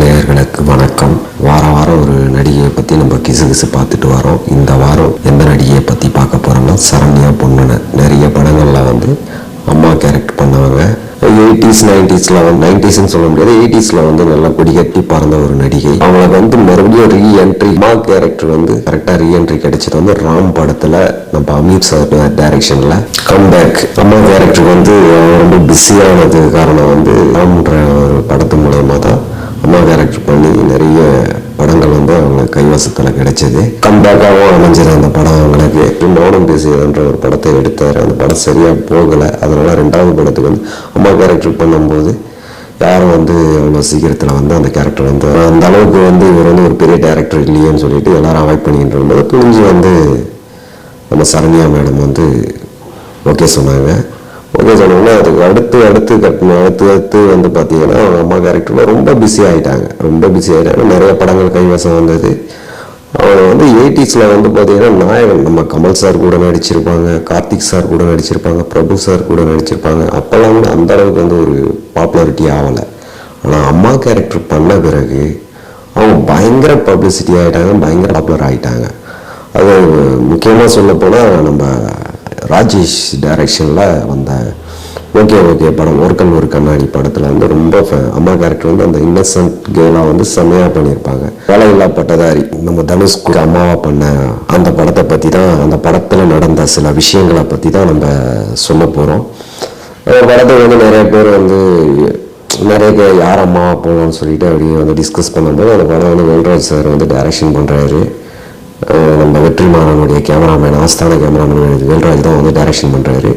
நேயர்களுக்கு வணக்கம். வார வாரம் ஒரு நடிகையை பற்றி நம்ம கிசு கிசு பார்த்துட்டு வரோம். இந்த வாரம் எந்த நடிகையை பற்றி பார்க்க போகிறோம்னா சரண்யா பொன்னனை நிறைய படங்களில் வந்து அம்மா கேரக்டர் பண்ணவங்க. எயிட்டிஸ் நைன்டிஸில் வந்து நைன்டிஸ்னு சொல்ல முடியாது எயிட்டிஸில் வந்து நல்லா கொடிகட்டி பறந்த ஒரு நடிகை. அவங்களுக்கு வந்து மறுபடியும் ரீ என்ட்ரி அம்மா கேரக்டர் வந்து கரெக்டாக ரீ என்ட்ரி கிடைச்சது வந்து ராம் படத்தில் நம்ம அமீர் சார் டைரக்ஷனில் கம்பேக் அம்மா கேரக்டர் வந்து ரொம்ப பிஸியானது காரணம் வந்து ராம்ன்ற ஒரு படத்து மூலயமா தான் அம்மா கேரக்டர் பண்ணி நிறைய படங்கள் வந்து அவங்க கைவசத்தில் கிடைச்சது. கம்பேக்காகவும் அமைஞ்சது அந்த படம் அவங்களுக்கு. மௌனம் பேசியதுன்ற ஒரு படத்தை எடுத்தார். அந்த படம் சரியாக போகலை. அதனால ரெண்டாவது படத்துக்கு வந்து அம்மா கேரக்டர் பண்ணும்போது யாரும் வந்து அவ்வளோ சீக்கிரத்தில் வந்து அந்த கேரக்டர் வந்து அந்த அளவுக்கு வந்து இவர் வந்து ஒரு பெரிய டேரக்டர் இல்லையேன்னு சொல்லிட்டு எல்லாரும் அவாய்ட் பண்ணிக்கிட்டு இருக்கும்போது புரிஞ்சு வந்து நம்ம சரண்யா மேடம் வந்து ஓகே சொன்னாங்க. ஓகே சொன்னோம்னா அதுக்கு அடுத்து அடுத்து கட்டணும். அடுத்து அடுத்து வந்து பார்த்தீங்கன்னா அவங்க அம்மா கேரக்டரில் ரொம்ப பிஸி ஆகிட்டாங்க ரொம்ப பிஸி ஆகிட்டாங்க நிறைய படங்கள் கைவசம் வந்தது. அவங்க வந்து எயிட்டிஸில் வந்து பார்த்தீங்கன்னா நாயகன் நம்ம கமல் சார் கூட நடிச்சிருப்பாங்க கார்த்திக் சார் கூட நடிச்சிருப்பாங்க பிரபு சார் கூட நடிச்சிருப்பாங்க. அப்போல்லாம் வந்து அந்த அளவுக்கு வந்து ஒரு பாப்புலாரிட்டி ஆகலை. ஆனால் அம்மா கேரக்டர் பண்ண பிறகு அவங்க பயங்கர பப்ளிசிட்டி ஆகிட்டாங்க பயங்கர பாப்புலர் ஆகிட்டாங்க அது முக்கியமாக சொல்ல போனால் நம்ம ராஜேஷ் டைரக்ஷனில் வந்த ஓகே ஓகே படம் ஒருக்கன் ஒரு கண்ணாடி படத்தில் வந்து ரொம்ப அம்மா கேரக்டர் வந்து அந்த இன்னசென்ட் கேலாக வந்து செம்மையாக பண்ணியிருப்பாங்க. வேலையில்லா பட்டதாரி நம்ம தனுஷ்கு அம்மாவை பண்ண அந்த படத்தை பற்றி தான் அந்த படத்தில் நடந்த சில விஷயங்களை பற்றி தான் நம்ம சொல்ல போகிறோம் அந்த படத்தை வந்து நிறைய பேர் வந்து நிறைய பேர் யார் அம்மாவா போகணும்னு சொல்லிட்டு அப்படியே வந்து டிஸ்கஸ் பண்ணும்போது அந்த படம் வந்து வெல்ராஜ் சார் வந்து டைரக்ஷன் பண்ணுறாரு வெற்றிமாறனுடைய கேமராமேன் ஆஸ்தான கேமராமேன் வேல்ராஜ் தான் வந்து டைரக்ஷன் பண்ணுறாரு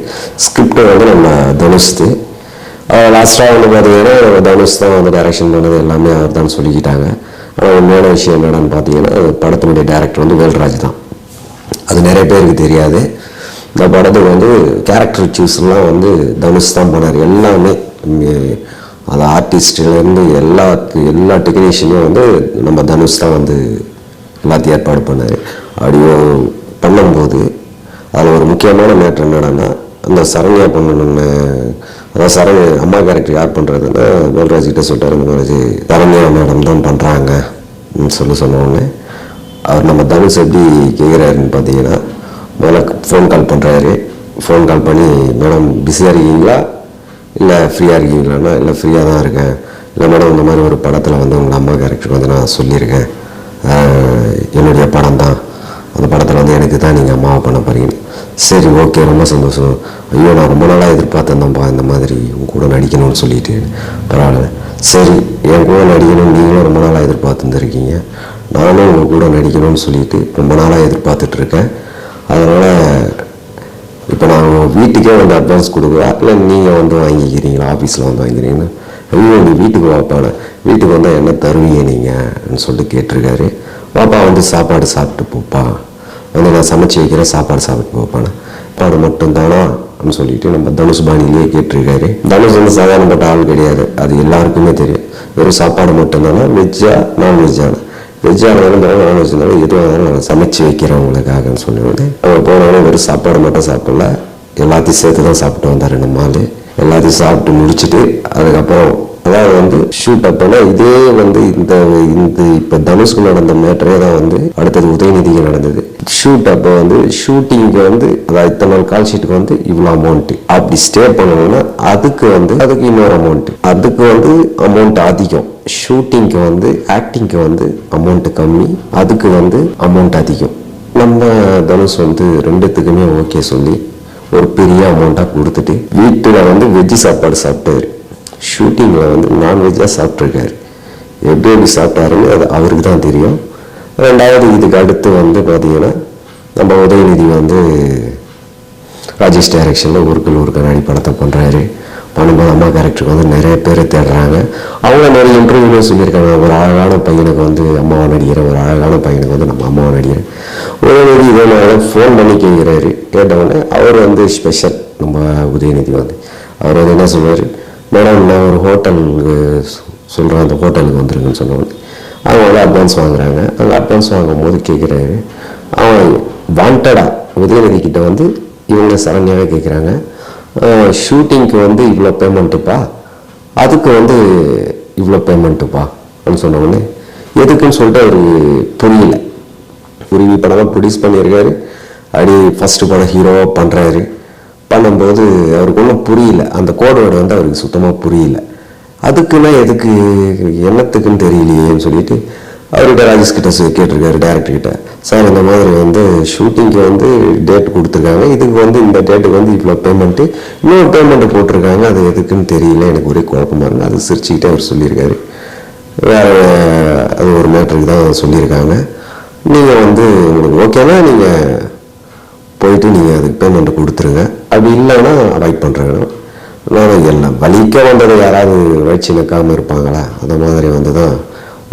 ஸ்கிரிப்டை வந்து நம்ம தனுஷ்து. லாஸ்ட்டாக வந்து பார்த்தீங்கன்னா தனுஷ் தான் வந்து டைரக்ஷன் பண்ணது எல்லாமே அவர் தான் சொல்லிக்கிட்டாங்க. ஆனால் உண்மையான விஷயம் என்னென்னு பார்த்தீங்கன்னா படத்தினுடைய டேரக்டர் வந்து வேல்ராஜ் தான். அது நிறைய பேருக்கு தெரியாது. இந்த படத்துக்கு வந்து கேரக்டர் சூஸ்லாம் வந்து தனுஷ் தான் பண்ணார். எல்லாமே அது ஆர்டிஸ்ட்லேருந்து எல்லா எல்லா டெக்னீஷியனும் வந்து நம்ம தனுஷ் தான் வந்து எல்லாத்தையும் ஏற்பாடு பண்ணார். அப்படியோ பண்ணும்போது அதில் ஒரு முக்கியமான மேட்ரு என்னடான்னா அந்த சரண்யா பண்ணணுன்னு அதாவது சரண் அம்மா கேரக்டர் யார் பண்ணுறதுன்னா வேல்ராஜ் கிட்ட சொல்லிட்டாரு இந்த மாதிரி சரண்யா மேடம் தான் பண்ணுறாங்க சொல்லி சொன்னோடனே அவர் நம்ம தனுஷ் எப்படி கேட்குறாருன்னு பார்த்தீங்கன்னா முதல்ல ஃபோன் கால் பண்ணுறாரு ஃபோன் கால் பண்ணி மேடம் பிஸியாக இருக்கீங்களா? இல்லை ஃப்ரீயாக இருக்கீங்களான்னா இல்லை ஃப்ரீயாக தான் இருக்கேன். இல்லை மேடம் இந்த மாதிரி ஒரு படத்தில் வந்து உங்கள் அம்மா கேரக்டர் வந்து நான் சொல்லியிருக்கேன். என்னுடைய படம் தான் அந்த படத்தில் வந்து எனக்கு தான் நீங்கள் அம்மாவை பண்ண போகிறீங்க சரி ஓகே ரொம்ப சந்தோஷம். ஐயோ நான் ரொம்ப நாளாக எதிர்பார்த்தேன்ப்பா இந்த மாதிரி உங்க கூட நடிக்கணும்னு சொல்லிட்டு. பரவாயில்ல. சரி என் கூட நடிக்கணும் நீங்களும் ரொம்ப நாளாக எதிர்பார்த்துருந்துருக்கீங்க நானும் உங்கள் கூட நடிக்கணும்னு சொல்லிட்டு ரொம்ப நாளாக எதிர்பார்த்துட்ருக்கேன் அதனால் இப்போ நான் வீட்டுக்கே வந்து அட்வான்ஸ் கொடுக்குறேன். இல்லை நீங்கள் வந்து வாங்கிக்கிறீங்களா ஆஃபீஸில் வந்து வாங்கிக்கிறீங்கன்னா? ஐயோ நீ வீட்டுக்கு வாப்பான வீட்டுக்கு வந்தால் என்ன தருவீங்க நீங்கள் சொல்லிட்டு கேட்டிருக்காரு. பாப்பா வந்து சாப்பாடு சாப்பிட்டு போப்பா. வந்து நான் சமைச்சு வைக்கிறேன் சாப்பாடு சாப்பிட்டு போப்பானே சாப்பாடு மட்டும் தானா? அப்படின்னு சொல்லிட்டு நம்ம தனுஷ் பாணியிலேயே கேட்டிருக்காரு. தனுஷ் வந்து சாதாரணப்பட்ட ஆள் கிடையாது. அது எல்லாருக்குமே தெரியும். வெறும் சாப்பாடு மட்டும்தானா வெஜ்ஜா நான்வெஜ்ஜானா வெஜ்ஜாக இருந்தாலும் நான்வெஜ் இருந்தாலும் எதுவாக இருந்தாலும் நான் சமைச்சு வைக்கிறேன் உங்களுக்காகன்னு சொன்னோடனே அவங்க போனவொடனே வெறும் சாப்பாடு மட்டும் சாப்பிடல. எல்லாத்தையும் சேர்த்து தான் சாப்பிட்டு வந்தார் நம்ம ஆளு. எல்லாத்தையும் சாப்பிட்டு முடிச்சுட்டு அதுக்கப்புறம் அதாவது வந்து ஷூட் அப்போனா இதே வந்து இந்த இந்த இப்போ தனுஷ்க்கு நடந்த மேட்டரே தான் வந்து அடுத்தது உதயநிதிக்கு நடந்தது. ஷூட் அப்போ வந்து ஷூட்டிங்க்கு வந்து அதாவது இத்தனை நாள் கால் ஷீட்டுக்கு வந்து இவ்வளோ அமௌண்ட் அப்படி ஸ்டே பண்ணணும்னா அதுக்கு வந்து அதுக்கு இன்னொரு அமௌண்ட் அதுக்கு வந்து அமௌண்ட் அதிகம். ஷூட்டிங்க்கு வந்து ஆக்டிங்க்கு வந்து அமௌண்ட் கம்மி. அதுக்கு வந்து அமௌண்ட் அதிகம். நம்ம தனுஷ் வந்து ரெண்டுத்துக்குமே ஓகே சொல்லி ஒரு பெரிய அமௌண்ட்டாக கொடுத்துட்டு வீட்டில் வந்து வெஜ்ஜு சாப்பாடு சாப்பிட்டாரு. ஷூட்டிங்கில் வந்து நான்வெஜ்ஜாக சாப்பிட்ருக்காரு எப்படி எப்படி சாப்பிட்டாருன்னு அது அவருக்கு தான் தெரியும். ரெண்டாவது இதுக்கு அடுத்து வந்து பார்த்தீங்கன்னா நம்ம உதயநிதி வந்து ராஜேஷ் டைரக்ஷனில் ஊருக்குள் ஒரு கண்ணாடி படத்தை பண்ணுறாரு பண்ணும்போது அம்மா கேரக்டருக்கு வந்து நிறைய பேர் தேடுறாங்க. அவங்க நிறைய இன்டர்வியூவில் சொல்லியிருக்காங்க. ஒரு அழகான பையனுக்கு வந்து அம்மாவை நடிக்கிறேன் ஒரு அழகான பையனுக்கு வந்து நம்ம அம்மாவை நடிக்கிறேன் உதயநிதி வேணும் ஃபோன் பண்ணி கேட்குறாரு. கேட்டவுடனே அவர் வந்து ஸ்பெஷல் நம்ம உதயநிதி வந்து. அவர் வந்து என்ன சொல்லுவார் மேடம் நான் ஒரு ஹோட்டலுக்கு சொல்கிறேன் அந்த ஹோட்டலுக்கு வந்துருங்கன்னு சொன்னவொடனே அவங்க வந்து அட்வான்ஸ் வாங்குறாங்க. அந்த அட்வான்ஸ் வாங்கும்போது கேட்குறாரு. அவன் வாண்டடா உதயநிதி கிட்ட வந்து இவங்க சரண்யாவே கேட்குறாங்க. ஷூட்டிங்க்கு வந்து இவ்வளோ பேமெண்ட்டுப்பா அதுக்கு வந்து இவ்வளோ பேமெண்ட்டுப்பா அப்படின்னு சொன்னவொடனே எதுக்குன்னு சொல்லிட்டு அவர் புரியல. குருவி படம்லாம் ப்ரொடியூஸ் பண்ணியிருக்காரு. அப்படி ஃபஸ்ட்டு படம் ஹீரோவாக பண்ணுறாரு பண்ணும்போது அவருக்கு ஒன்றும் புரியல. அந்த கோடோடு வந்து அவருக்கு சுத்தமாக புரியல. அதுக்குன்னா எதுக்கு என்னத்துக்குன்னு தெரியலையேன்னு சொல்லிட்டு அவர்கிட்ட ராஜேஷ் கிட்ட கேட்டிருக்காரு டேரக்டர் கிட்ட. சார் இந்த மாதிரி வந்து ஷூட்டிங்க்கு வந்து டேட் கொடுத்துருக்காங்க. இதுக்கு வந்து இந்த டேட்டுக்கு வந்து இவ்வளோ பேமெண்ட்டு இன்னொரு பேமெண்ட்டு போட்டிருக்காங்க. அது எதுக்குன்னு தெரியல. எனக்கு ஒரே குழப்பமாக இருக்குது அது சிரிச்சுக்கிட்டே அவர் சொல்லியிருக்காரு. வேற அது ஒரு மேட்ருக்கு தான் சொல்லியிருக்காங்க. நீங்கள் வந்து உங்களுக்கு ஓகேனா நீங்கள் போயிட்டு நீங்கள் அதுக்கு பேமெண்ட் கொடுத்துருங்க. அப்படி இல்லைன்னா அவாய்ட் பண்ணுறேங்க நான் எல்லாம் வலிக்க வந்ததை யாராவது வச்சு நிற்காம இருப்பாங்களா? அந்த மாதிரி வந்து தான்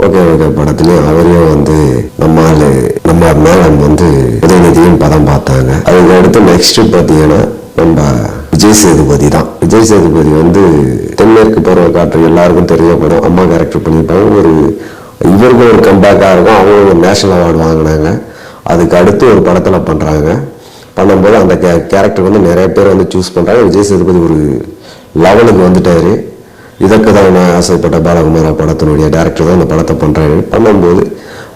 ஓகே ஓகே படத்துலையும் அவரையும் வந்து நம்ம ஆளு நம்ம மேலம் வந்து உதயநிதியும் படம் பார்த்தாங்க. அதுக்கு அடுத்து நெக்ஸ்ட் பார்த்தீங்கன்னா நம்ம விஜய் சேதுபதி தான். விஜய் சேதுபதி வந்து தென்மேற்கு பருவ காற்று எல்லாருக்கும் தெரிய படம் அம்மா கேரக்டர் பண்ணியிருப்பாங்க. ஒரு இவருக்கும் ஒரு கம்பேக்காக இருக்கும். அவங்க ஒரு நேஷனல் அவார்டு வாங்கினாங்க. அதுக்கு அடுத்து ஒரு படத்தில் பண்ணுறாங்க பண்ணும்போது அந்த கே கேரக்டர் வந்து நிறைய பேர் வந்து சூஸ் பண்ணுறாங்க விஜய் சேதுபதி ஒரு லெவலுக்கு வந்துட்டார். இதற்கு தான் நான் ஆசைப்பட்ட பாலகுமாரா படத்தினுடைய டேரக்டர் தான் இந்த படத்தை பண்ணுறாரு பண்ணும்போது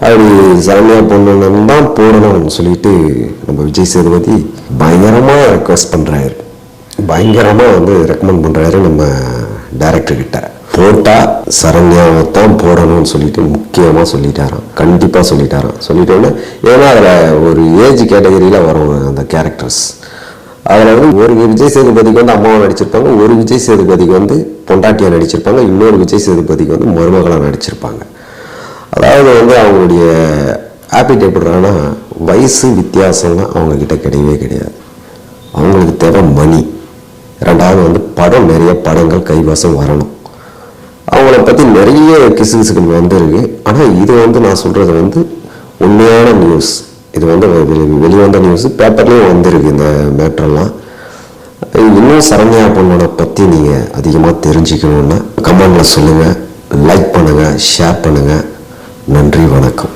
அப்படி சரண்யா பொண்ணு தான் போடணும்னு சொல்லிட்டு நம்ம விஜய் சேதுபதி பயங்கரமாக ரெக்வஸ்ட் பண்ணுறாரு பயங்கரமாக வந்து ரெக்கமெண்ட் பண்ணுறாரு நம்ம டேரக்டர் கிட்ட. போட்டால் சரண்யாவை தான் போடணும்னு சொல்லிட்டு முக்கியமாக சொல்லிட்டாராம். கண்டிப்பாக சொல்லிட்டாராம். சொல்லிட்டோன்னே ஏன்னா அதில் ஒரு ஏஜ் கேட்டகரியில் வரும் அந்த கேரக்டர்ஸ் அதில் வந்து ஒரு விஜய் சேதுபதிக்கு வந்து அம்மாவை நடிச்சிருப்பாங்க ஒரு விஜய் சேதுபதிக்கு வந்து பொண்டாட்டியாக நடிச்சிருப்பாங்க இன்னொரு விஜய் சேதுபதிக்கு வந்து மருமகளாக நடிச்சிருப்பாங்க. அதாவது வந்து அவங்களுடைய ஆப்பிட் எப்படின்னா வயசு வித்தியாசம்லாம் அவங்கக்கிட்ட கிடையவே கிடையாது. அவங்களுக்கு தேவை மணி ரெண்டாவது வந்து படம் நிறைய படங்கள் கைவசம் வரணும். அவங்கள பற்றி நிறைய கிசுகிசுகள் வந்திருக்கு. ஆனால் இது வந்து நான் சொல்கிறது வந்து உண்மையான நியூஸ் இது வந்து வெளி- வெளிவந்த நியூஸ் பேப்பர்லேயும் வந்திருக்கு இந்த மேட்டர்லாம் இன்னும் சரண்யா பொண்ணோட பற்றி நீங்கள் அதிகமாக தெரிஞ்சுக்கணுன்னா கமெண்டில் சொல்லுங்கள் லைக் பண்ணுங்கள் ஷேர் பண்ணுங்கள் நன்றி வணக்கம்.